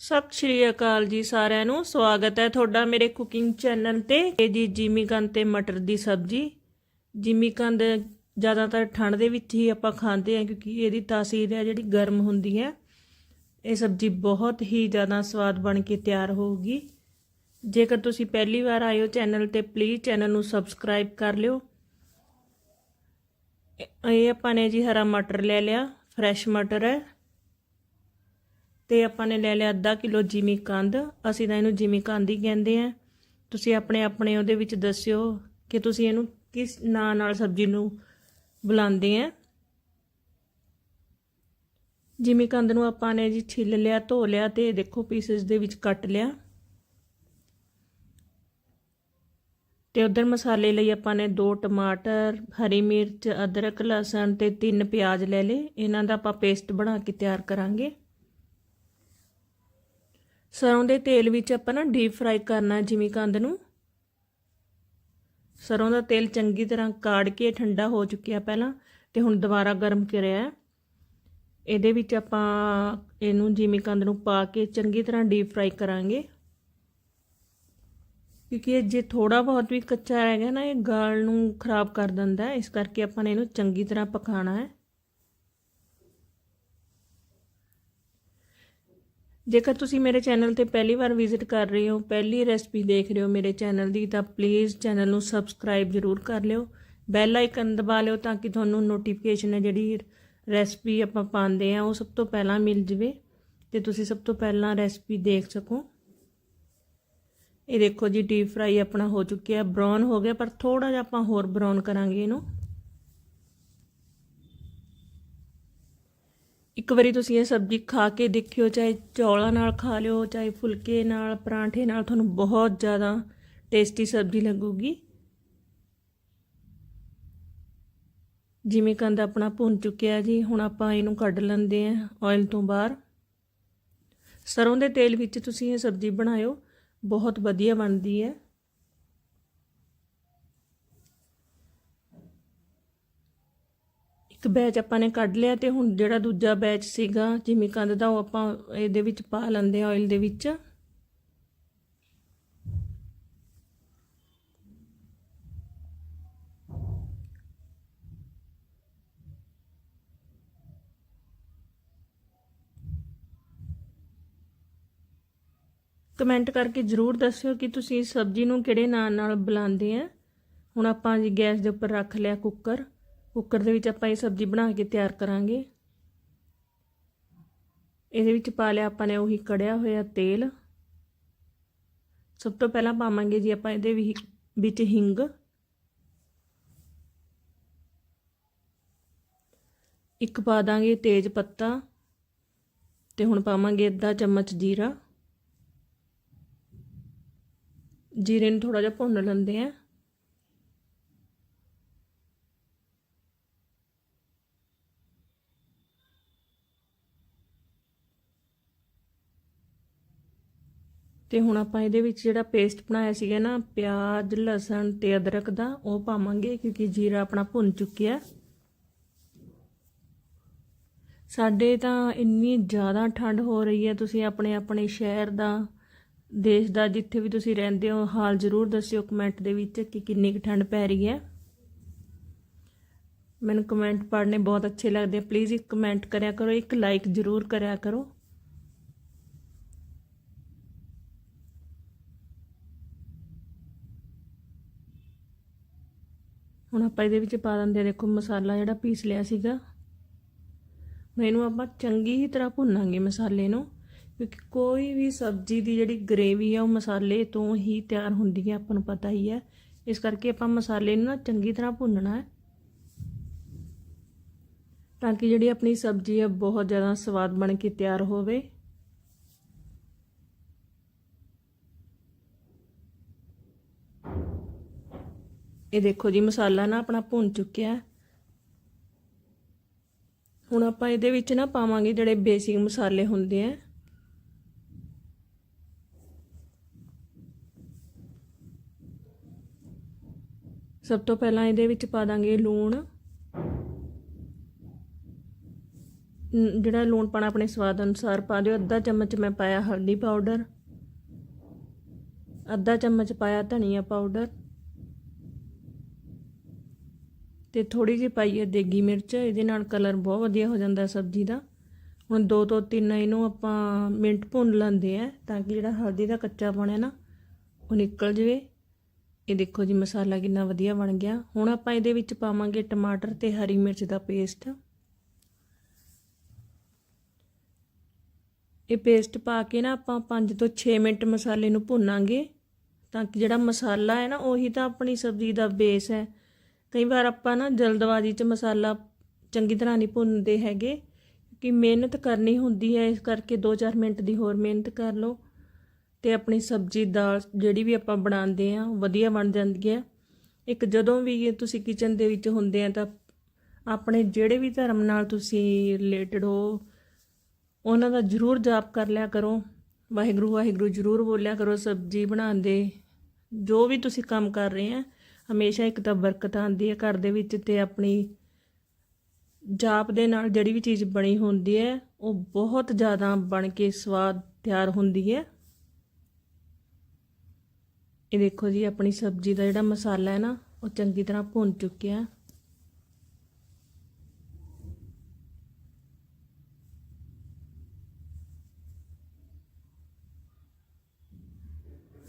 ਸਤਿ ਸ਼੍ਰੀ ਅਕਾਲ ਜੀ ਸਾਰਿਆਂ ਨੂੰ, ਸਵਾਗਤ ਹੈ ਤੁਹਾਡਾ ਮੇਰੇ ਕੁਕਿੰਗ ਚੈਨਲ ਤੇ, ਇਹ ਜੀ ਜਿਮੀਕੰਦ ਤੇ ਮਟਰ ਦੀ ਸਬਜ਼ੀ। ਜਿਮੀਕੰਦ ਜ਼ਿਆਦਾਤਰ ਠੰਡ ਦੇ ਵਿੱਚ ਹੀ ਆਪਾਂ ਖਾਂਦੇ ਹਾਂ ਕਿਉਂਕਿ ਇਹਦੀ ਤਾਸੀਰ ਹੈ ਜਿਹੜੀ ਗਰਮ ਹੁੰਦੀ ਹੈ। ਇਹ ਸਬਜ਼ੀ ਬਹੁਤ ਹੀ ਜ਼ਿਆਦਾ ਸਵਾਦ ਬਣ ਕੇ ਤਿਆਰ ਹੋਊਗੀ। ਜੇਕਰ ਤੁਸੀਂ ਪਹਿਲੀ ਵਾਰ ਆਏ ਹੋ ਚੈਨਲ ਤੇ ਪਲੀਜ਼ ਚੈਨਲ ਨੂੰ ਸਬਸਕ੍ਰਾਈਬ ਕਰ ਲਿਓ। ਇਹ ਆਪਾਂ ਨੇ ਜੀ ਹਰਾ ਮਟਰ ਲੈ ਲਿਆ ਫਰੈਸ਼ ਮਟਰ ਹੈ। ਤੇ ਆਪਾਂ ਨੇ ਲੈ ਲਿਆ ਅੱਧਾ ਕਿਲੋ ਜਿਮੀ ਕੰਦ। ਅਸੀਂ ਤਾਂ ਇਹਨੂੰ ਜਿਮੀ ਕੰਦ ਹੀ ਕਹਿੰਦੇ ਆ। ਤੁਸੀਂ ਆਪਣੇ ਆਪਣੇ ਉਹਦੇ ਵਿੱਚ ਦੱਸਿਓ ਕਿ ਤੁਸੀਂ ਇਹਨੂੰ ਕਿਸ ਨਾਂ ਨਾਲ ਸਬਜ਼ੀ ਨੂੰ ਬੁਲਾਉਂਦੇ ਆ। ਜਿਮੀ ਕੰਦ ਨੂੰ ਆਪਾਂ ਨੇ ਜੀ ਛਿੱਲ ਲਿਆ, ਧੋ ਲਿਆ ਤੇ ਦੇਖੋ ਪੀਸਸ ਦੇ ਵਿੱਚ ਕੱਟ ਲਿਆ। ਤੇ ਉਧਰ ਮਸਾਲੇ ਲਈ ਆਪਾਂ ਨੇ ਦੋ ਟਮਾਟਰ, ਹਰੀ ਮਿਰਚ, ਅਦਰਕ, ਲਸਣ ਤੇ ਤਿੰਨ ਪਿਆਜ਼ ਲੈ ਲਏ। ਇਹਨਾਂ ਦਾ ਆਪਾਂ ਪੇਸਟ ਬਣਾ ਕੇ ਤਿਆਰ ਕਰਾਂਗੇ। ਸਰੋਂ ਦੇ ਤੇਲ ਵਿੱਚ ਆਪਾਂ ਨਾ ਡੀਪ ਫਰਾਈ ਕਰਨਾ ਜਿਵੇਂ ਕੰਦ ਨੂੰ। ਸਰੋਂ ਦਾ ਤੇਲ ਚੰਗੀ ਤਰ੍ਹਾਂ ਕਾੜ ਕੇ ਠੰਡਾ ਹੋ ਚੁੱਕਿਆ ਪਹਿਲਾਂ, ਤੇ ਹੁਣ ਦੁਬਾਰਾ ਗਰਮ ਕਰਿਆ ਇਹਦੇ ਵਿੱਚ ਆਪਾਂ ਇਹਨੂੰ ਜਿਵੇਂ ਕੰਦ ਨੂੰ ਪਾ ਕੇ ਚੰਗੀ ਤਰ੍ਹਾਂ ਡੀਪ ਫਰਾਈ ਕਰਾਂਗੇ। ਕਿਉਂਕਿ ਇਹ ਜੇ ਥੋੜਾ ਬਹੁਤ ਵੀ ਕੱਚਾ ਰਹਿ ਗਿਆ ਨਾ, ਇਹ ਗਾਲ ਨੂੰ ਖਰਾਬ ਕਰ ਦਿੰਦਾ ਇਸ ਕਰਕੇ ਆਪਾਂ ਨੇ ਇਹਨੂੰ ਚੰਗੀ ਤਰ੍ਹਾਂ ਪਕਾਉਣਾ ਹੈ। ਜੇਕਰ ਤੁਸੀਂ ਮੇਰੇ ਚੈਨਲ ਤੇ ਪਹਿਲੀ ਵਾਰ ਵਿਜ਼ਿਟ ਕਰ ਰਹੇ ਹੋ, ਪਹਿਲੀ ਰੈਸਪੀ ਦੇਖ ਰਹੇ ਹੋ ਮੇਰੇ ਚੈਨਲ ਦੀ, ਤਾਂ ਪਲੀਜ਼ ਚੈਨਲ ਨੂੰ ਸਬਸਕ੍ਰਾਈਬ ਜ਼ਰੂਰ ਕਰ ਲਿਓ। ਬੈਲ ਆਈਕਨ ਦਬਾ ਲਿਓ ਤਾਂ ਕਿ ਤੁਹਾਨੂੰ ਨੋਟੀਫਿਕੇਸ਼ਨ ਹੈ ਜਿਹੜੀ ਰੈਸਪੀ ਆਪਾਂ ਪਾਉਂਦੇ ਆ ਉਹ ਸਭ ਤੋਂ ਪਹਿਲਾਂ ਮਿਲ ਜਵੇ ਤੇ ਤੁਸੀਂ ਸਭ ਤੋਂ ਪਹਿਲਾਂ ਰੈਸਪੀ ਦੇਖ ਸਕੋ। ਇਹ ਦੇਖੋ ਜੀ ਡੀਪ ਫਰਾਈ ਆਪਣਾ ਹੋ ਚੁੱਕਿਆ ਬ੍ਰਾਊਨ ਹੋ ਗਿਆ, ਪਰ ਥੋੜਾ ਜਿਹਾ ਆਪਾਂ ਹੋਰ ਬ੍ਰਾਊਨ ਕਰਾਂਗੇ ਇਹਨੂੰ। ਇੱਕ ਵਾਰੀ ਤੁਸੀਂ ਇਹ ਸਬਜ਼ੀ ਖਾ ਕੇ ਦੇਖਿਓ, ਚਾਹੇ ਚੌਲਾਂ ਨਾਲ ਖਾ ਲਿਓ, ਚਾਹੇ ਫੁਲਕੇ ਨਾਲ, ਪਰਾਂਠੇ ਨਾਲ, ਤੁਹਾਨੂੰ ਬਹੁਤ ਜ਼ਿਆਦਾ ਟੇਸਟੀ ਸਬਜ਼ੀ ਲੱਗੂਗੀ। ਜਿਵੇਂ ਕੰਦ ਆਪਣਾ ਭੁੰਨ ਚੁੱਕਿਆ ਜੀ, ਹੁਣ ਆਪਾਂ ਇਹਨੂੰ ਕੱਢ ਲੈਂਦੇ ਆ ਆਇਲ ਤੋਂ ਬਾਹਰ। ਸਰੋਂ ਦੇ ਤੇਲ ਵਿੱਚ ਤੁਸੀਂ ਇਹ ਸਬਜ਼ੀ ਬਣਾਇਓ, ਬਹੁਤ ਵਧੀਆ ਬਣਦੀ ਹੈ। ਬੈਚ ਆਪਾਂ ਨੇ ਕੱਢ ਲਿਆ ਤੇ ਹੁਣ ਜਿਹੜਾ ਦੂਜਾ ਬੈਚ ਸੀਗਾ, ਜਿਵੇਂ ਕੰਦ ਦਾ ਉਹ ਆਪਾਂ ਇਹਦੇ ਵਿੱਚ ਪਾ ਲੈਂਦੇ ਆ ਆਇਲ ਦੇ ਵਿੱਚ। ਕਮੈਂਟ ਕਰਕੇ ਜਰੂਰ ਦੱਸਿਓ ਕਿ ਤੁਸੀਂ ਸਬਜ਼ੀ ਨੂੰ ਕਿਹੜੇ ਨਾਂ ਨਾਲ ਬੁਲਾਉਂਦੇ ਆ। ਹੁਣ ਆਪਾਂ ਜੀ ਗੈਸ ਦੇ ਉੱਪਰ ਰੱਖ ਲਿਆ ਕੁੱਕਰ ਕੁੱਕਰ ਦੇ ਵਿੱਚ ਆਪਾਂ ਇਹ ਸਬਜ਼ੀ ਬਣਾ ਕੇ ਤਿਆਰ ਕਰਾਂਗੇ। ਇਹਦੇ ਵਿੱਚ ਪਾ ਲਿਆ ਆਪਾਂ ਨੇ ਉਹੀ ਕੜਿਆ ਹੋਇਆ ਤੇਲ। ਸਭ ਤੋਂ ਪਹਿਲਾਂ ਪਾਵਾਂਗੇ ਜੀ ਆਪਾਂ ਇਹਦੇ ਵੀ ਵਿੱਚ ਹਿੰਗ। ਇੱਕ ਪਾ ਦਾਂਗੇ ਤੇਜ ਪੱਤਾ ਤੇ ਹੁਣ ਪਾਵਾਂਗੇ ਅੱਧਾ ਚਮਚ ਜੀਰਾ। ਜੀਰੇ ਨੂੰ ਥੋੜਾ ਜਿਹਾ ਭੁੰਨ ਲੈਂਦੇ ਆ ਤੇ ਹੁਣ ਆਪਾਂ ਇਹਦੇ ਵਿੱਚ ਜਿਹੜਾ ਪੇਸਟ ਬਣਾਇਆ ਸੀਗਾ ਨਾ, ਪਿਆਜ਼, ਲਸਣ ਤੇ ਅਦਰਕ ਦਾ, ਉਹ ਪਾਵਾਂਗੇ ਕਿਉਂਕਿ ਜੀਰਾ ਆਪਣਾ ਭੁੰਨ ਚੁੱਕਿਆ। ਸਾਡੇ ਤਾਂ ਇੰਨੀ ਜ਼ਿਆਦਾ ਠੰਡ ਹੋ ਰਹੀ ਹੈ, ਤੁਸੀਂ ਆਪਣੇ ਆਪਣੇ ਸ਼ਹਿਰ ਦਾ, ਦੇਸ਼ ਦਾ ਜਿੱਥੇ ਵੀ ਤੁਸੀਂ ਰਹਿੰਦੇ ਹੋ, ਹਾਲ ਜ਼ਰੂਰ ਦੱਸਿਓ ਕਮੈਂਟ ਦੇ ਵਿੱਚ ਕਿ ਕਿੰਨੀ ਕੁ ਠੰਡ ਪੈ ਰਹੀ ਹੈ। ਮੈਨੂੰ ਕਮੈਂਟ ਪੜ੍ਹਨੇ ਬਹੁਤ ਅੱਛੇ ਲੱਗਦੇ ਪਲੀਜ਼ ਇੱਕ ਕਮੈਂਟ ਕਰਿਆ ਕਰੋ, ਇੱਕ ਲਾਈਕ ਜ਼ਰੂਰ ਕਰਿਆ ਕਰੋ। ਹੁਣ ਆਪਾਂ ਇਹਦੇ ਵਿੱਚ ਪਾ ਦਿੰਦੇ ਆ ਦੇਖੋ ਮਸਾਲਾ ਜਿਹੜਾ ਪੀਸ ਲਿਆ ਸੀਗਾ। ਹੁਣ ਇਹਨੂੰ ਆਪਾਂ ਚੰਗੀ ਤਰ੍ਹਾਂ ਭੁੰਨਾਂਗੇ ਮਸਾਲੇ ਨੂੰ, ਕਿਉਂਕਿ ਕੋਈ ਵੀ ਸਬਜ਼ੀ ਦੀ ਜਿਹੜੀ ਗ੍ਰੇਵੀ ਆ, ਉਹ ਮਸਾਲੇ ਤੋਂ ਹੀ ਤਿਆਰ ਹੁੰਦੀ ਹੈ, ਆਪਾਂ ਨੂੰ ਪਤਾ ਹੀ ਹੈ। ਇਸ ਕਰਕੇ ਆਪਾਂ ਮਸਾਲੇ ਨੂੰ ਨਾ ਚੰਗੀ ਤਰ੍ਹਾਂ ਭੁੰਨਣਾ ਹੈ, ਤਾਂ ਕਿ ਜਿਹੜੀ ਆਪਣੀ ਸਬਜ਼ੀ ਆ ਬਹੁਤ ਜ਼ਿਆਦਾ ਸਵਾਦ ਬਣ ਕੇ ਤਿਆਰ ਹੋਵੇ। ਇਹ ਦੇਖੋ ਜੀ, ਮਸਾਲਾ ਨਾ ਆਪਣਾ ਭੁੰਨ ਚੁੱਕਿਆ ਹੁਣ ਆਪਾਂ ਇਹਦੇ ਵਿੱਚ ਨਾ ਪਾਵਾਂਗੇ ਜਿਹੜੇ ਬੇਸਿਕ ਮਸਾਲੇ ਹੁੰਦੇ ਆ। ਸਭ ਤੋਂ ਪਹਿਲਾਂ ਇਹਦੇ ਵਿੱਚ ਪਾ ਦਾਂਗੇ ਲੂਣ। ਜਿਹੜਾ ਲੂਣ ਪਾਣਾ ਆਪਣੇ ਸਵਾਦ ਅਨੁਸਾਰ ਪਾ ਦਿਓ। ਅੱਧਾ ਚਮਚ ਮੈਂ ਪਾਇਆ ਹਲਦੀ ਪਾਊਡਰ। ਅੱਧਾ ਚਮਚ ਪਾਇਆ ਧਨੀਆ ਪਾਊਡਰ। ਤੇ ਥੋੜੀ ਜਿਹੀ ਪਾਈ ਹੈ ਦੇਗੀ ਮਿਰਚ, ਇਹਦੇ ਨਾਲ ਕਲਰ ਬਹੁਤ ਵਧੀਆ ਹੋ ਜਾਂਦਾ ਸਬਜ਼ੀ ਦਾ। ਹੁਣ ਦੋ ਤੋਂ ਤਿੰਨ ਇਹਨੂੰ ਆਪਾਂ ਮਿੰਟ ਭੁੰਨ ਲੈਂਦੇ ਆ ਤਾਂ ਕਿ ਜਿਹੜਾ ਹਲਦੀ ਦਾ ਕੱਚਾ ਹੈ ਨਾ, ਉਹ ਨਿਕਲ ਜਵੇ। ਇਹ ਦੇਖੋ ਜੀ ਮਸਾਲਾ ਕਿੰਨਾ ਵਧੀਆ ਬਣ ਗਿਆ। ਹੁਣ ਆਪਾਂ ਇਹਦੇ ਵਿੱਚ ਪਾਵਾਂਗੇ ਟਮਾਟਰ ਤੇ ਹਰੀ ਮਿਰਚ ਦਾ ਪੇਸਟ ਇਹ ਪੇਸਟ ਪਾ ਕੇ ਨਾ ਆਪਾਂ 5 ਤੋਂ 6 ਮਿੰਟ ਮਸਾਲੇ ਨੂੰ ਭੁੰਨਾਂਗੇ ਤਾਂ ਕਿ ਜਿਹੜਾ ਮਸਾਲਾ ਹੈ ਨਾ, ਉਹੀ ਤਾਂ ਆਪਣੀ ਸਬਜ਼ੀ ਦਾ ਬੇਸ ਹੈ। ਕਈ ਵਾਰ ਆਪਾਂ ਨਾ ਜਲਦਬਾਜ਼ੀ 'ਚ ਮਸਾਲਾ ਚੰਗੀ ਤਰ੍ਹਾਂ ਨਹੀਂ ਭੁੰਨਦੇ ਹੈਗੇ, ਕਿ ਮਿਹਨਤ ਕਰਨੀ ਹੁੰਦੀ ਹੈ, ਇਸ ਕਰਕੇ 2-4 ਮਿੰਟ ਦੀ ਹੋਰ ਮਿਹਨਤ ਕਰ ਲਓ। ਤੇ ਆਪਣੀ ਸਬਜ਼ੀ, ਦਾਲ ਜਿਹੜੀ ਵੀ ਆਪਾਂ ਬਣਾਉਂਦੇ ਆ ਵਧੀਆ ਬਣ ਜਾਂਦੀ ਹੈ ਇੱਕ ਜਦੋਂ ਵੀ ਤੁਸੀਂ ਕਿਚਨ ਦੇ ਵਿੱਚ ਹੁੰਦੇ ਆ ਤਾਂ ਆਪਣੇ ਜਿਹੜੇ ਵੀ ਧਰਮ ਨਾਲ ਤੁਸੀਂ ਰਿਲੇਟਡ ਹੋ, ਉਹਨਾਂ ਦਾ ਜ਼ਰੂਰ ਜਾਪ ਕਰ ਲਿਆ ਕਰੋ। ਵਾਹਿਗੁਰੂ ਵਾਹਿਗੁਰੂ ਜ਼ਰੂਰ ਬੋਲਿਆ ਕਰੋ, ਸਬਜ਼ੀ ਬਣਾਉਂਦੇ, ਜੋ ਵੀ ਤੁਸੀਂ ਕੰਮ ਕਰ ਰਹੇ ਆ ਹਮੇਸ਼ਾ ਇੱਕ ਤਾਂ ਬਰਕਤ ਆਉਂਦੀ ਹੈ ਘਰ ਦੇ ਵਿੱਚ ਤੇ ਆਪਣੀ ਜਾਪ ਦੇ ਨਾਲ ਜਿਹੜੀ ਵੀ ਚੀਜ਼ ਬਣੀ ਹੁੰਦੀ ਹੈ, ਉਹ ਬਹੁਤ ਜ਼ਿਆਦਾ ਬਣ ਕੇ ਸਵਾਦ ਤਿਆਰ ਹੁੰਦੀ ਹੈ। ਇਹ ਦੇਖੋ ਜੀ, ਆਪਣੀ ਸਬਜ਼ੀ ਦਾ ਜਿਹੜਾ ਮਸਾਲਾ ਹੈ ਨਾ, ਉਹ ਚੰਗੀ ਤਰ੍ਹਾਂ ਭੁੰਨ ਚੁੱਕਿਆ।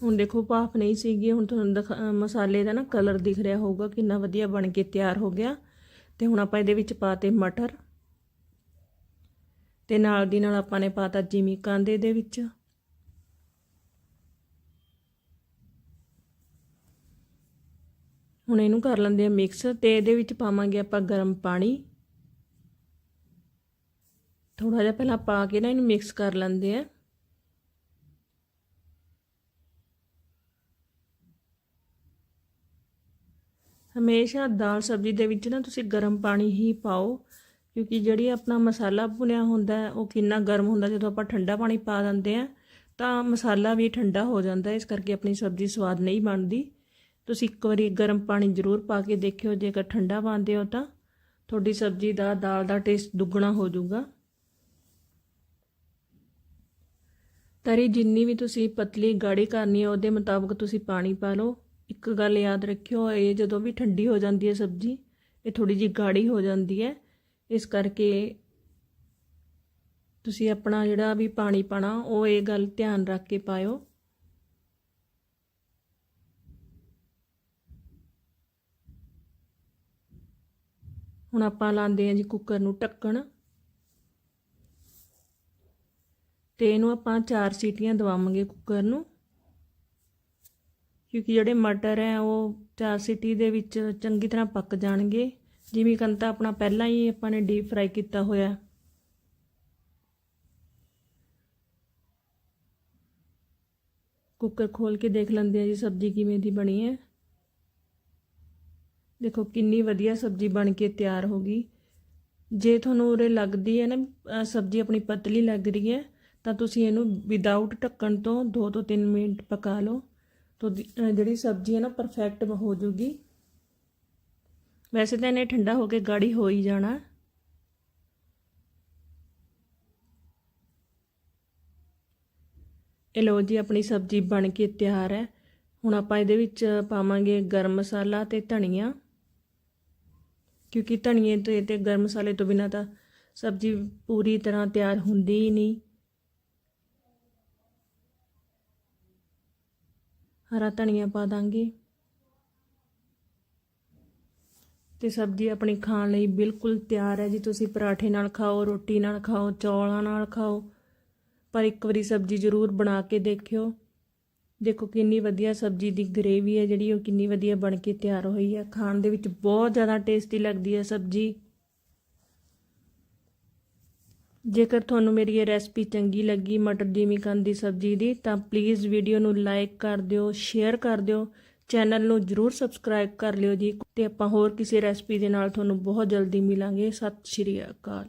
ਹੁਣ ਦੇਖੋ ਭਾਫ ਨਹੀਂ ਸੀਗੀ, ਹੁਣ ਤੁਹਾਨੂੰ ਦਿਖਾ- ਮਸਾਲੇ ਦਾ ਨਾ ਕਲਰ ਦਿਖ ਰਿਹਾ ਹੋਊਗਾ, ਕਿੰਨਾ ਵਧੀਆ ਬਣ ਕੇ ਤਿਆਰ ਹੋ ਗਿਆ। ਤੇ ਹੁਣ ਆਪਾਂ ਇਹਦੇ ਵਿੱਚ ਪਾਤੇ ਮਟਰ। ਤੇ ਨਾਲ ਦੀ ਨਾਲ ਆਪਾਂ ਨੇ ਪਾਤਾ ਜਿਮੀ ਕਾਂਦੇ ਦੇ ਵਿੱਚ। ਹੁਣ ਇਹਨੂੰ ਕਰ ਲੈਂਦੇ ਆ ਮਿਕਸ ਤੇ ਇਹਦੇ ਵਿੱਚ ਪਾਵਾਂਗੇ ਆਪਾਂ ਗਰਮ ਪਾਣੀ। ਥੋੜਾ ਜਿਹਾ ਪਹਿਲਾਂ ਪਾ ਕੇ ਨਾ ਇਹਨੂੰ ਮਿਕਸ ਕਰ ਲੈਂਦੇ ਆ ਹਮੇਸ਼ਾ ਦਾਲ ਸਬਜ਼ੀ ਦੇ ਵਿੱਚ ਨਾ ਤੁਸੀਂ ਗਰਮ ਪਾਣੀ ਹੀ ਪਾਓ, ਕਿਉਂਕਿ ਜਿਹੜੀ ਆਪਣਾ ਮਸਾਲਾ ਭੁਨਿਆ ਹੁੰਦਾ ਉਹ ਕਿੰਨਾ ਗਰਮ ਹੁੰਦਾ ਜਦੋਂ ਆਪਾਂ ਠੰਡਾ ਪਾਣੀ ਪਾ ਦਿੰਦੇ ਆ ਤਾਂ ਮਸਾਲਾ ਵੀ ਠੰਡਾ ਹੋ ਜਾਂਦਾ ਇਸ ਕਰਕੇ ਆਪਣੀ ਸਬਜ਼ੀ ਸਵਾਦ ਨਹੀਂ ਬਣਦੀ। ਤੁਸੀਂ ਇੱਕ ਵਾਰੀ ਗਰਮ ਪਾਣੀ ਜ਼ਰੂਰ ਪਾ ਕੇ ਦੇਖਿਓ, ਜੇਕਰ ਠੰਡਾ ਪਾਉਂਦੇ ਹੋ ਤਾਂ। ਤੁਹਾਡੀ ਸਬਜ਼ੀ ਦਾ, ਦਾਲ ਦਾ ਟੇਸਟ ਦੁੱਗਣਾ ਹੋ ਜਾਊਗਾ। ਤਰੀ ਜਿੰਨੀ ਵੀ ਤੁਸੀਂ ਪਤਲੀ ਗਾੜੀ ਕਰਨੀ ਹੈ, ਉਹਦੇ ਮੁਤਾਬਕ ਤੁਸੀਂ ਪਾਣੀ ਪਾ ਲਓ। ਇੱਕ ਗੱਲ ਯਾਦ ਰੱਖਿਓ, ਇਹ ਜਦੋਂ ਵੀ ਠੰਡੀ ਹੋ ਜਾਂਦੀ ਹੈ ਸਬਜ਼ੀ, ਇਹ ਥੋੜੀ ਜਿਹੀ ਗਾੜੀ ਹੋ ਜਾਂਦੀ ਹੈ। ਇਸ ਕਰਕੇ ਤੁਸੀਂ ਆਪਣਾ ਜਿਹੜਾ ਵੀ ਪਾਣੀ ਪਾਣਾ ਉਹ ਇਹ ਗੱਲ ਧਿਆਨ ਰੱਖ ਕੇ ਪਾਇਓ। ਹੁਣ ਆਪਾਂ ਲਾਉਂਦੇ ਹਾਂ ਜੀ ਕੁੱਕਰ ਨੂੰ ਢੱਕਣ। ਤੇ ਇਹਨੂੰ ਆਪਾਂ ਚਾਰ ਸੀਟੀਆਂ ਦਵਾਵਾਂਗੇ ਕੁੱਕਰ ਨੂੰ। ਕਿਉਂਕਿ ਜਿਹੜੇ ਮਟਰ ਹੈ ਉਹ ਚਾਰ ਸਿਟੀ ਦੇ ਵਿੱਚ ਚੰਗੀ ਤਰ੍ਹਾਂ ਪੱਕ ਜਾਣਗੇ। ਜਿਵੇਂ ਕੰਤਾ ਆਪਣਾ ਪਹਿਲਾਂ ਹੀ ਆਪਾਂ ਨੇ ਡੀਪ ਫਰਾਈ ਕੀਤਾ ਹੋਇਆ। ਕੁੱਕਰ ਖੋਲ ਕੇ ਦੇਖ ਲੈਂਦੇ ਆ ਜੀ ਸਬਜ਼ੀ ਕਿਵੇਂ ਦੀ ਬਣੀ ਹੈ। ਦੇਖੋ ਕਿੰਨੀ ਵਧੀਆ ਸਬਜ਼ੀ ਬਣ ਕੇ ਤਿਆਰ ਹੋ ਗਈ। ਜੇ ਤੁਹਾਨੂੰ ਉਰੇ ਲੱਗਦੀ ਹੈ ਨਾ ਸਬਜ਼ੀ ਆਪਣੀ ਪਤਲੀ ਲੱਗ ਰਹੀ ਹੈ, ਤਾਂ ਤੁਸੀਂ ਇਹਨੂੰ ਵਿਦਆਊਟ ਢੱਕਣ ਤੋਂ 2 ਤੋਂ 3 ਮਿੰਟ ਪਕਾ ਲਓ। ਤਾਂ ਜਿਹੜੀ ਸਬਜ਼ੀ ਹੈ ਨਾ ਪਰਫੈਕਟ ਹੋ ਜੂਗੀ। ਵੈਸੇ ਤਾਂ ਇਹਨੇ ਠੰਡਾ ਹੋ ਕੇ ਗਾੜੀ ਹੋ ਹੀ ਜਾਣਾ। ਇਹ ਲੋ ਜੀ, ਆਪਣੀ ਸਬਜ਼ੀ ਬਣ ਕੇ ਤਿਆਰ ਹੈ। ਹੁਣ ਆਪਾਂ ਇਹਦੇ ਵਿੱਚ ਪਾਵਾਂਗੇ ਗਰਮ ਮਸਾਲਾ ਤੇ ਧਨੀਆ। ਕਿਉਂਕਿ ਧਨੀਏ ਤੇ ਤੇ ਗਰਮ ਮਸਾਲੇ ਤੋਂ ਬਿਨਾ ਤਾਂ ਸਬਜ਼ੀ ਪੂਰੀ ਤਰ੍ਹਾਂ ਤਿਆਰ ਹੁੰਦੀ ਹੀ ਨਹੀਂ। ਹਰਾ ਧਨੀਆ ਪਾ ਦਾਂਗੇ। ਤੇ ਸਬਜ਼ੀ ਆਪਣੀ ਖਾਣ ਲਈ ਬਿਲਕੁਲ ਤਿਆਰ ਹੈ ਜੀ। ਤੁਸੀਂ ਪਰਾਠੇ ਨਾਲ ਖਾਓ, ਰੋਟੀ ਨਾਲ ਖਾਓ, ਚੌਲਾਂ ਨਾਲ ਖਾਓ। ਪਰ ਇੱਕ ਵਾਰੀ ਸਬਜ਼ੀ ਜ਼ਰੂਰ ਬਣਾ ਕੇ ਦੇਖਿਓ। ਦੇਖੋ ਕਿੰਨੀ ਵਧੀਆ ਸਬਜ਼ੀ ਦੀ ਗ੍ਰੇਵੀ ਹੈ ਜਿਹੜੀ, ਉਹ ਕਿੰਨੀ ਵਧੀਆ ਬਣ ਕੇ ਤਿਆਰ ਹੋਈ ਹੈ। ਖਾਣ ਦੇ ਵਿੱਚ ਬਹੁਤ ਜ਼ਿਆਦਾ ਟੇਸਟੀ ਲੱਗਦੀ ਹੈ ਸਬਜ਼ੀ। ਜੇਕਰ ਤੁਹਾਨੂੰ ਮੇਰੀ ਇਹ ਰੈਸਪੀ ਚੰਗੀ ਲੱਗੀ, ਮਟਰ ਦੀ ਕੰਦ ਦੀ ਸਬਜ਼ੀ ਦੀ, ਤਾਂ ਪਲੀਜ਼ ਵੀਡੀਓ ਨੂੰ ਲਾਈਕ ਕਰ ਦਿਓ ਸ਼ੇਅਰ ਕਰ ਦਿਓ ਚੈਨਲ ਨੂੰ ਜਰੂਰ ਸਬਸਕ੍ਰਾਈਬ ਕਰ ਲਿਓ ਜੀ, ਤੇ ਆਪਾਂ ਹੋਰ ਕਿਸੇ ਰੈਸਪੀ ਦੇ ਨਾਲ ਤੁਹਾਨੂੰ ਬਹੁਤ ਜਲਦੀ ਮਿਲਾਂਗੇ। ਸਤਿ ਸ਼੍ਰੀ ਅਕਾਲ।